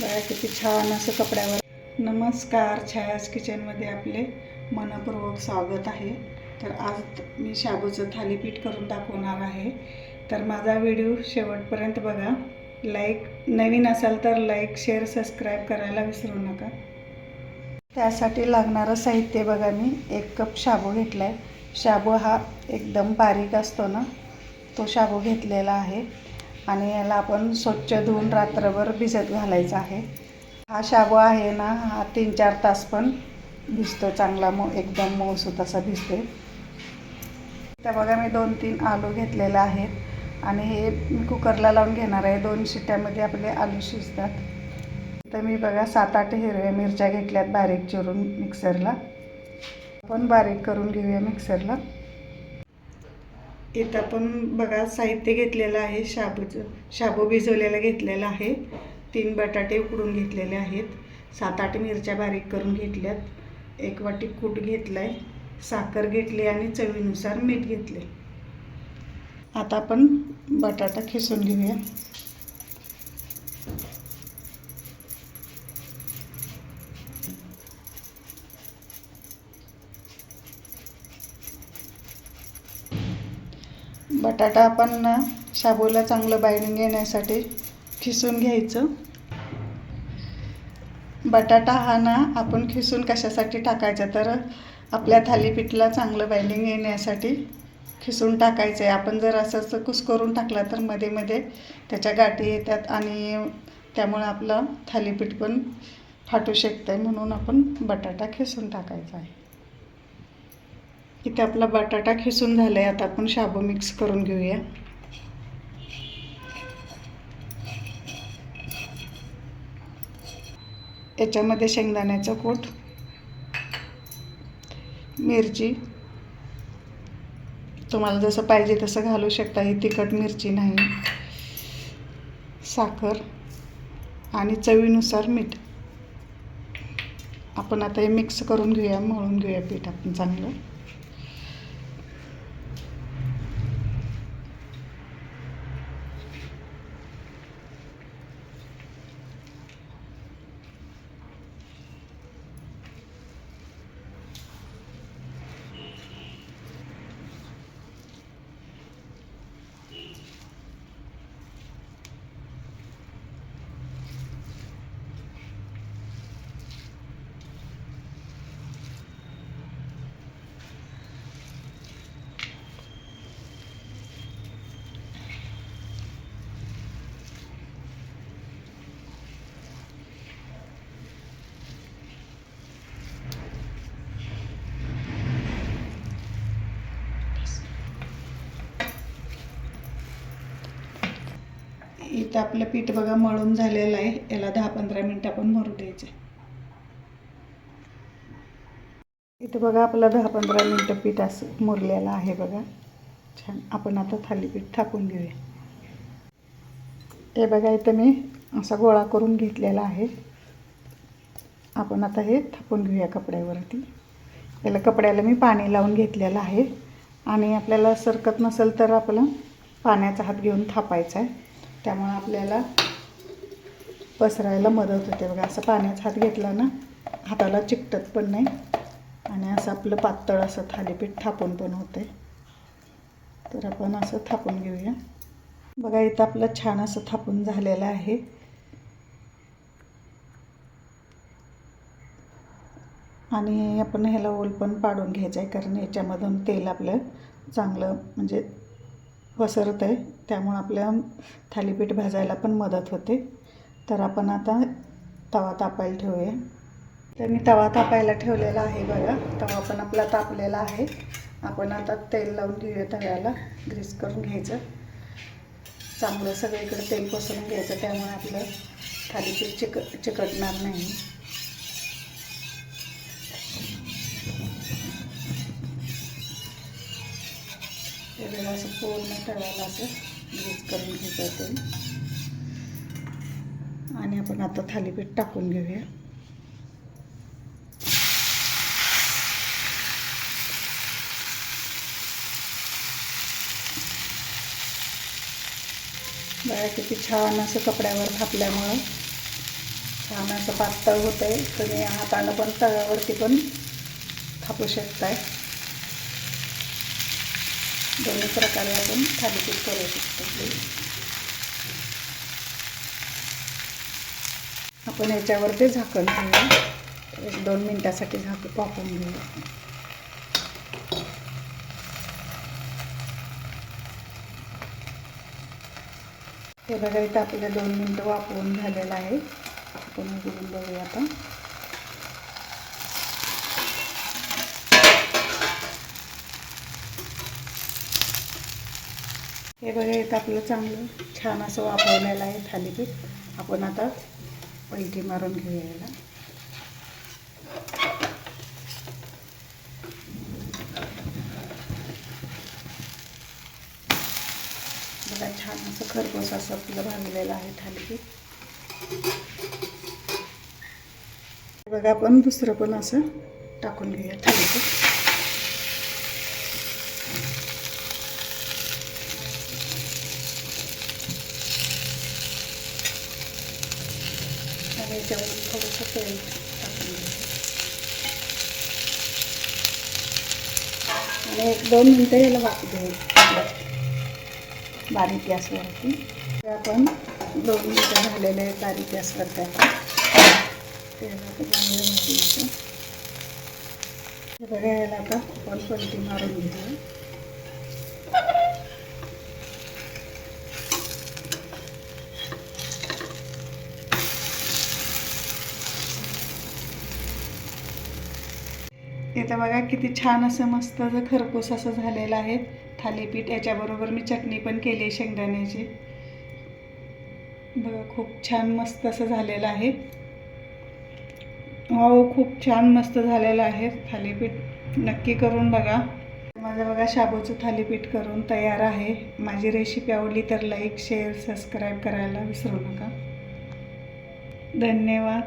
बघा किती छान असं कपड्यावर. नमस्कार छायास किचनमध्ये आपले मनपूर्वक स्वागत आहे. तर आज मी शाबूचं थालीपीठ करून दाखवणार आहे. तर माझा व्हिडिओ शेवटपर्यंत बघा. लाईक नवीन असाल तर लाईक शेअर सबस्क्राईब करायला विसरू नका. त्यासाठी लागणारं साहित्य बघा मी. एक कप शाबू घेतला आहे शाबू हा एकदम बारीक असतो ना. तो शाबू घेतलेला आहे. आणि याला आपण स्वच्छ धुवून रात्रभर भिजत घालायचा आहे. हा शाबू आहे ना हा तीन चार तास पण भिजतो चांगला मो एकदम मऊसूत असा भिजतो. तर बघा मी दोन तीन आलू घेतलेले आहेत आणि हे मी कुकरला लावून घेणार आहे. दोन शिट्ट्यामध्ये आपले आलू शिजतात. तर मी बघा सात आठ हिरव्या मिरच्या घेतल्यात बारीक चिरून मिक्सरला. आपण बारीक करून घेऊया मिक्सरला. इथं पण बघा साहित्य घेतलेलं आहे शाबूचं शाबू भिजवलेला घेतलेला आहे. तीन बटाटे उकडून घेतलेले आहेत. सात आठ मिरच्या बारीक करून घेतल्यात. एक वाटी कूट घेतला आहे साखर घेतली आणि चवीनुसार मीठ घेतले आता आपण बटाटा खिसून घेऊया. बटाटा आपण ना शाबूला चांगलं बाइंडिंग येण्यासाठी खिसून घ्यायचं. बटाटा हा ना आपण खिसून कशासाठी टाकायचा? तर आपल्या थालीपीठला चांगलं बाइंडिंग येण्यासाठी खिसून टाकायचं आहे. आपण जर असंच कुस करून टाकला तर मध्ये मध्ये त्याच्या गाठी येतात आणि त्यामुळं आपलं थालीपीठ पण फाटू शकतं आहे म्हणून आपण बटाटा खिसून टाकायचा आहे. इथे आपला बटाटा खिसून झाला आहे आता आपण शाबू मिक्स करून घेऊया. याच्यामध्ये शेंगदाण्याचं कूट मिरची. तुम्हाला जसं पाहिजे तसं घालू शकता. ही तिखट मिरची नाही. साखर आणि चवीनुसार मीठ. आपण आता हे मिक्स करून घेऊया मळून घेऊया पीठ आपण चांगलं. इथं आपलं पीठ बघा मळून झालेलं आहे. याला दहा पंधरा मिनटं आपण मरू द्यायचं. इथं बघा आपलं दहा पंधरा मिनटं पीठ असं मुरलेलं आहे बघा. छान. आपण आता थालीपीठ थापून घेऊया. हे बघा इथं मी असा गोळा करून घेतलेला आहे. आपण आता हे थापून घेऊया कपड्यावरती. याला कपड्याला मी पाणी लावून घेतलेलं आहे. आणि आपल्याला सरकत नसेल तर आपलं पाण्याचा हात घेऊन थापायचा आहे. त्यामुळं आपल्याला पसरायला मदत होते. बघा असं पाण्यात हात घेतला ना हाताला चिकटत पण नाही. आणि असं आपलं पातळ असं थालीपीठ थापून पण होते. तर आपण असं थापून घेऊया. बघा इथं आपलं छान असं थापून झालेलं आहे. आणि आपण ह्याला ओल पण पाडून घ्यायचं आहे कारण याच्यामधून तेल आपलं चांगलं म्हणजे पसरत आहे. त्यामुळं आपल्या थालीपीठ भाजायला पण मदत होते. तर आपण आता तवा तापायला ठेवूया. तर मी तवा तापायला ठेवलेला आहे बघा. तवा पण आपला तापलेला आहे. आपण आता तेल लावून घेऊया तव्याला. ग्रीस करून घ्यायचं. चांगलं सगळीकडे तेल पसरून घ्यायचं. त्यामुळे आपलं थालीपीठ चिक चिकटणार नाही. त्याला असं पूर्ण तव्याला असं ग्रीस करून घ्यायचं तेल आणि आपण आता थालीपीठ टाकून घेऊया. बघा किती छान असं कपड्यावर थापल्यामुळं छान असं पातळ होतं आहे तुम्ही हातानं पण तव्यावरती पण थापू शकताय. दोन्ही प्रकारे आपण थालीपीठ करू शकतो. आपण याच्यावरती झाकण घेऊया एक दोन मिनटासाठी झाक वापरून घेऊया. हे बघा इथं आपल्या दोन मिनटं वापरून झालेलं आहे. आपण उघडून बघूया आता. हे बघा येतं आपलं चांगलं छान असं वापरलेलं आहे थालीपीठ. आपण आता पलटी मारून घेऊया याला. बघा छान असं खरबस असं आपलं भाजलेलं आहे थालीपीठ. बघा आपण दुसरं पण असं टाकून घेऊया थालीपीठ. याच्यावर थोडंसं तेल टाकून घ्यायचं आणि एक दोन मिनटं याला वाफू द्यायचं बारीक गॅसवरती. ते आपण दोन मिनटं झालेले बारीक गॅसवरती आपण तेलात चांगलं भाजायचं बघा याला आता आपण पलटी मारून घेऊया. इथं बघा किती छान असं मस्त असं खरपूस असं झालेलं आहे. थालीपीठ याच्याबरोबर मी चटणी पण केली आहे शेंगदाण्याची. बघा खूप छान मस्त असं झालेलं आहे. हो खूप छान मस्त झालेलं आहे थालीपीठ. नक्की करून बघा. माझं बघा शाबूचं थालीपीठ करून तयार आहे. माझी रेसिपी आवडली तर लाईक शेअर सबस्क्राईब करायला विसरू नका. धन्यवाद.